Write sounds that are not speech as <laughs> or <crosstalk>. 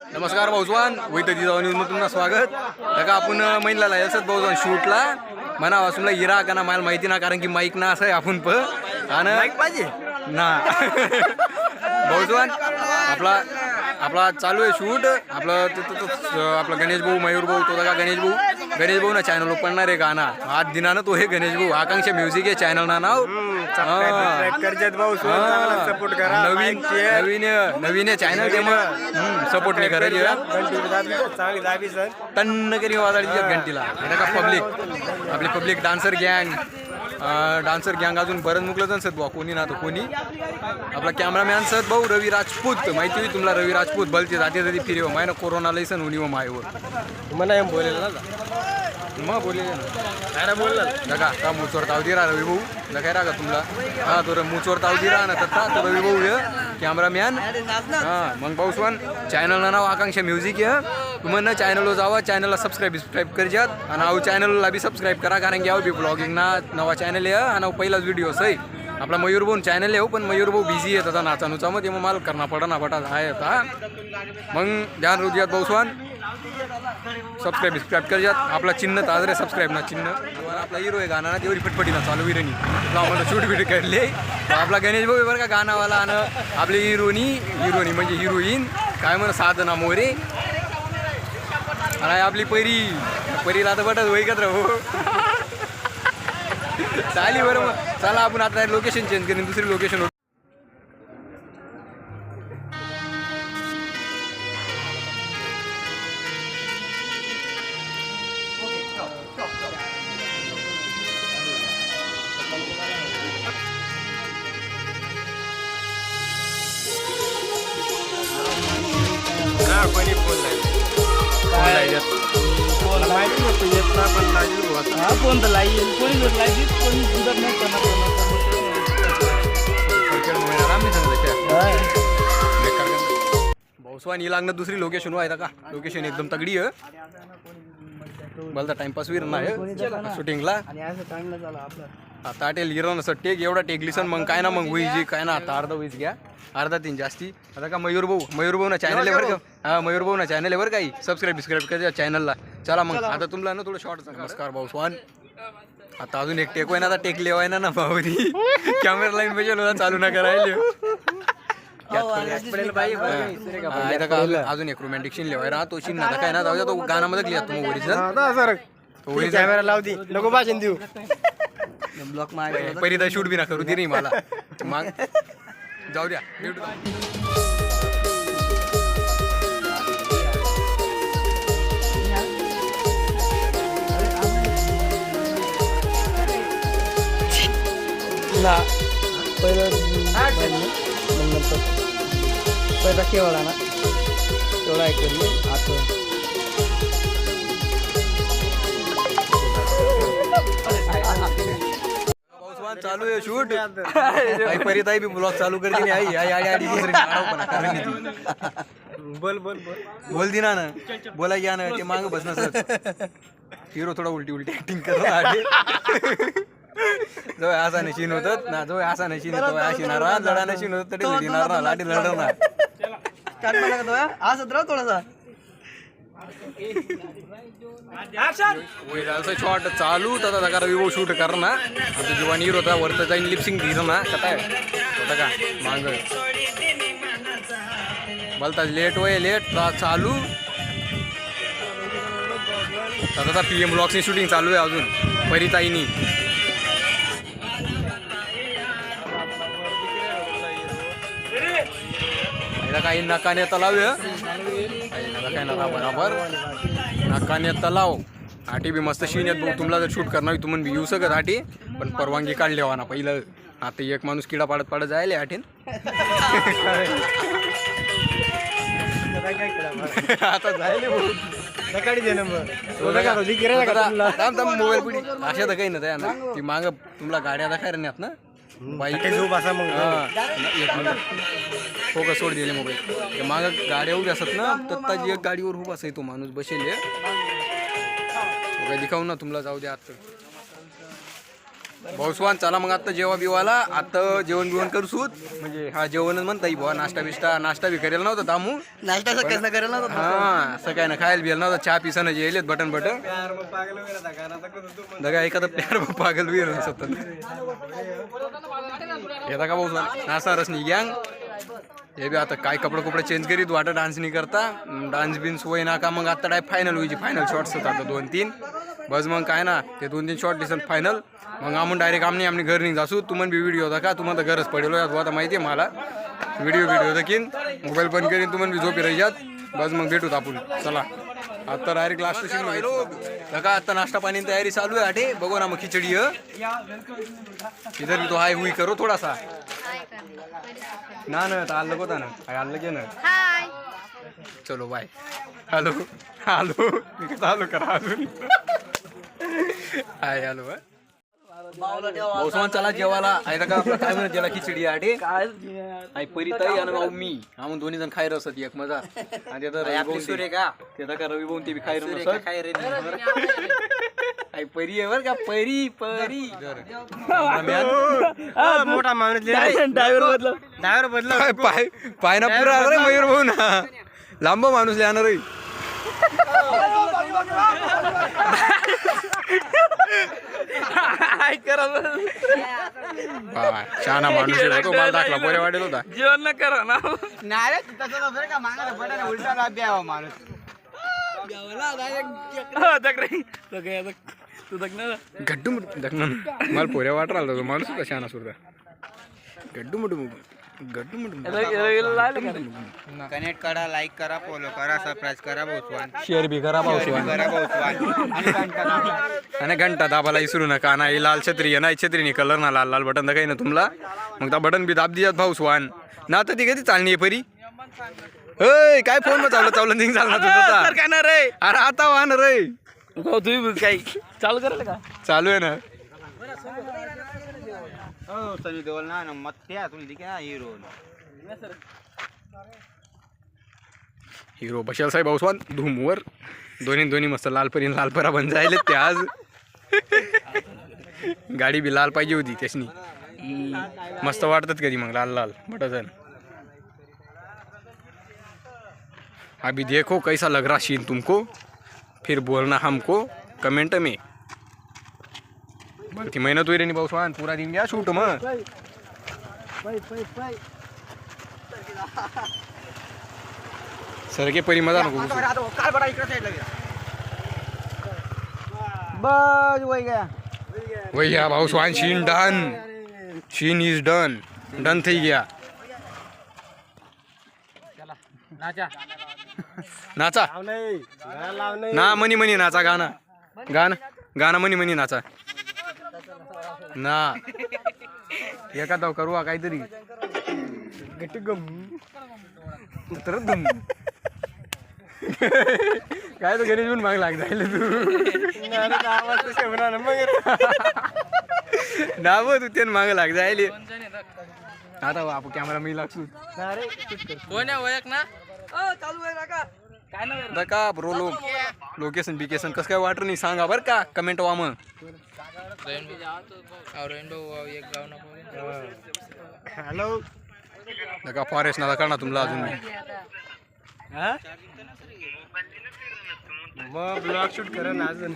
नमस्कार भाऊजवान वैद्य न्यूजमध्ये तुमचं स्वागत. का आपण महिला यायचं भाऊजवान शूटला. म्हणा वासूनला इरा का ना मला माहिती ना कारण की माईक ना असं आहे आपण प आणि पाहिजे? ना. <laughs> भाऊजवान आपला आपला चालू आहे शूट. आपलं आपला गणेश भाऊ मयूर भाऊ तो का गणेश भाऊ. गणेश भाऊ ना चॅनल ओपनणार आहे गाणं. आज दिनानं तो हे गणेश भाऊ आकांक्षा म्युझिक आहे चॅनल ना नाव. भाऊ. सपोर्ट करा. नवीन नवीन नवीन चॅनल ते मग. सपोर्ट नाही सर. टन्न करी वाजायची घंटीला. पब्लिक आपली पब्लिक डान्सर गँग डान्सर गँग अजून बरंच मुकलं जण सर कोणी ना तो कोणी. आपला कॅमेरामॅन सर भाऊ रवी राजपूत. माहिती होई तुम्हाला रवी राजपूत? भलते जाते तरी फिरव माय ना कोरोना लईसन उनी व मायवर. मला एम बोलेल ना. मग बोलले ना काय बोलला नका का मुचवर ताव राहा रवी भाऊ लगा रागा तुमला. हा तो मुचवर ताव राहा ना तत्ता तो रवी भाऊ ये कॅमेरामॅन हा मग भाऊसवान चॅनलला नाव आकांक्षा म्युझिक आहे तुम्हाला चॅनलवर जावा चॅनलला सबस्क्राईब सबस्क्राईब करजात. आणि अहो चॅनलला बी सबस्क्राईब करा कारण की अहो बी ब्लॉगिंग ना नवा चॅनल आहे आणि पहिलाच व्हिडिओ आहे आपला मयूर भाऊ चॅनल आहे हो, पण मयूर भाऊ बिझी आहे आता नाचा नुचा मग ते मग मला करणं पडा ना पटा आहे आता मग ध्यान रुद्यात भाऊसवान सबस्क्राईब बिस्क्राईब करजात आपला चिन्ह ताजरे सबस्क्राईब ना चिन्ह. आपला हिरो आहे गाणं ना तेवढी फटफटी ना चालू हिरोनी आम्हाला शूट बीट काढले. आपला गणेश भाऊ बरं का गाणावाला आणि आपली हिरोनी. हिरोनी म्हणजे हिरोईन. काय म्हणा साधना मोरे. आणि आपली परी. परीला आता बटत वैकत राहू हो. <laughs> चाली बरं मग. चला आपण आता लोकेशन चेंज करेन. दुसरी लोकेशन हा कोणी बोललाय मला माहिती येत ना पण लागेल. हा कोण तर लाईल कोणी जर लाईत कोणी सुधार नाही करणार. भाऊसवान ही लागणं दुसरी लोकेशन आहे का? लोकेशन एकदम तगडी आहे मला टाइमपास वीर नाही शूटिंगला आणि असं चांगलं झालं आपलं. आता टेल गिरण असं टेक एवढा टेक. लिसन मग काय ना मग होई जी काय ना आता अर्धा होईच घ्या. अर्धा तीन जास्ती. आता का मयूर भाऊ मयूर भाऊ ना चॅनल आहे बरं का? हा मयूर भाऊ ना चॅनल आहे बरं काही सबस्क्राईब बिस्क्राईब कर चॅनलला चला मग आता तुमला ना थोडं शॉर्ट नमस्कार भाऊ स्वान. आता अजून एक टेक ना आता टेक लेवाय ना ना भाऊनी कॅमेरा लाईन पाहिजे चालू नका राहिले. हा, अजून- अजून एक रोमॅन्टिक सीन लेवाय ना तो सीन ना काय ना जाऊ तो गाण्यामध्ये लिहा तुम्ही ओरिजिनल आता सर कॅमेरा लाव दी नको भाषण देऊ. ब्लॉक मार पहिली तर शूट बी ना करू दे नाही मला. मग? जाऊ द्या ना पहिलं पहिला केवळा ना केवळा एक करली आता चालू आहे shoot I Parit I B blog चालू करते नाही. आई आई आई आई दुसरी. बोल बोल बोल. बोल दिना ना. बोला या ना ते माग बसना सर. हिरो थोडा उलटी उलटी ऍक्टिंग करत जवळ असा नशीन होत ना जवळ असा नशीन ना रात लढा नशीन होत तरी लढणार ना लाठी लढवणार. काढ मला का तो असं राह थोडासा. असं शॉट चालू तर आता करा विवो शूट कर ना आता जेव्हा नीर होता वरतं जाईन लिपसिंग घेणं. ना का काय? होता का माग. बोलता लेट वय लेट चालू. आता पी एम ब्लॉक्सनी शूटिंग चालू आहे अजून. परिताईनी. काही नकाने तलाव आहे. काय नका बराबर. नकाने तलाव. आठी बी मस्त शीन येत भाऊ तुम्हाला जर शूट करणार तुम्ही बी येऊ शकत आठी पण परवानगी काढली ना पहिलं आता एक माणूस किडा पाडत पाडत जायला आठीन <laughs> आता जायले भाऊ सकाळी दे नंबर. मोबाईल पुढे अशा तर काही नाही ना. ती माग तुम्हाला गाड्या दाखवायला नाही ना. बाईक झोप असा मग हा, एक मिनिट. फोकस सोड दिले मोबाईल. माग गाड्या उभ्या असत ना तत्ताची एक गाडीवर उभा असाय तो माणूस बसेल दिखाऊ ना तुम्हाला जाऊ द्या आता. भाऊसवान चला मग आता जेवा बिवाला. आता जेवण बिवण करसूत म्हणजे हा जेवणच म्हणता बुवा नाश्ता बिष्टा नाश्ता बी करेल नव्हता दामू. नाश्ता सकाळी ना करेल ना हा सकाळी ना खायला बिल नव्हता. चहा पिसानं जे येलेत बटन बटन. दगा एखादा प्यार पागल बी सतत येता का भाऊसवान नाश्ता रसनी गँग हे बी आता काय कपडे कपडे चेंज करीत वाटत डान्स नाही करता. डान्स बिन्स होई ना का मग आता डाय फायनल होईची फायनल शॉट्स होता आता दोन तीन. बस मग काय ना ते दोन तीन शॉट दिसन फायनल मग आम्ही डायरेक्ट आमने आमने घर नाही जासू. तुम्हाला बी व्हिडिओ होता का? तुम्हाला तर गरज पडेल आता माहिती आहे मला. व्हिडिओ व्हिडिओ देखीन मोबाईल बंद करीन तुम्हाला बी झोपी राहिल्यात बस मग भेटूत आपण. चला. आता डायरेक्ट लास्ट व्हायलो का आता नाश्ता पाणी तयारी चालू आहे आठे. बघू ना मग खिचडी इधर तो हाय हुई करो थोड़ा सा ना ना आलं होता ना हाय आलं की ना. चलो बाय हॅलो हॅलो मी कसं आलो करा अजून? हाय हॅलो ओसमान चला जेवायला. आहे का आपलं काय म्हणत त्याला खिचडी काय आई परी ताई आणि भाऊ मी. आम्ही दोन्ही जण खाय रसत एक मजा. आणि त्याचा रवी भाऊ सूर्य का त्याचा का रवी भाऊ ते बी खाय रसत <laughs> आई परी आहे बर का? परी परी. मोठा माणूस ड्रायव्हर बदल ड्रायव्हर बदला पाय पाय ना पुरा रे मयूर भाऊ ना लांब माणूस लिहाणार रे काय करा बरं. बाय शहाणा माणूस आहे तो मला दाखला पोरे वाटेल होता. जेवण न करा ना. नाही रे तसं नव्हतं का मागायला पडा उलटा लाभ द्यावा माणूस. हो, दक रे. तू ना गड्डू मुठ दखना मला पोऱ्या वाट राहिला तो माणूस होता शहाणा सुरता गड्डू मुठ कनेक्ट करा. लाईक करा फॉलो करा सबस्क्राईब करा भोसवान शेअर बी करा भाऊ करा भोसवान आणि घंटा आणि घंटा दाबाला विसरू नका. ना ही लाल छत्री आहे ना ही छत्रीने कलर ना लाल. लाल बटन काही ना तुमला. मग त्या बटन बी दाब दियात भाऊ स्वान ना तर ती कधी चालणी आहे परी? अय काय फोनमध्ये चाललं चाललं नाही चालणार तुझं आता? काय ना रे. अरे आता वाहन रे. भाऊ तुम्ही काही चालू करायला का? चालू आहे ना. हो सनी देओल ना ना मत हिरो बशाल साहेब औसवान धूमवर. दोन्ही दोन्ही मस्त लाल परी लाल परा बन जायले ते आज. गाडी बी लाल पाहिजे होती त्यासनी. मस्त वाटतात कधी मग लाल लाल बटन अभी देखो कैसा लग रहा सीन तुमको? फिर बोलना हमको कमेंट में. ती मेहनत होईल पाऊस वाहन पुरा दिन घ्या शूट मग. सरके परी मजा नको बस वही गया. गया भाऊ Swan scene done scene is done done थी गया. नाचा. ना मनी मनी नाचा गाणं. गाना गाणं मनी मनी नाचा. ना. एका दाव करू हा काहीतरी गट्टी गम. तर दुम. काय तर गणेश पण माग लाग जायला तू. ना नाव तू त्यान माग लाग जायले आता आपण कॅमेरा मी लागतो. कोण आहे ओळख ना? चालू आहे काय ना का ब्रो लो लोकेशन बिकेशन कसं काय वाटर नाही सांगा बरं का? कमेंट वा मग. हॅलो नका फॉरेस्ट ना करणार तुमला अजून मी मग ब्लॉग शूट करा ना अजून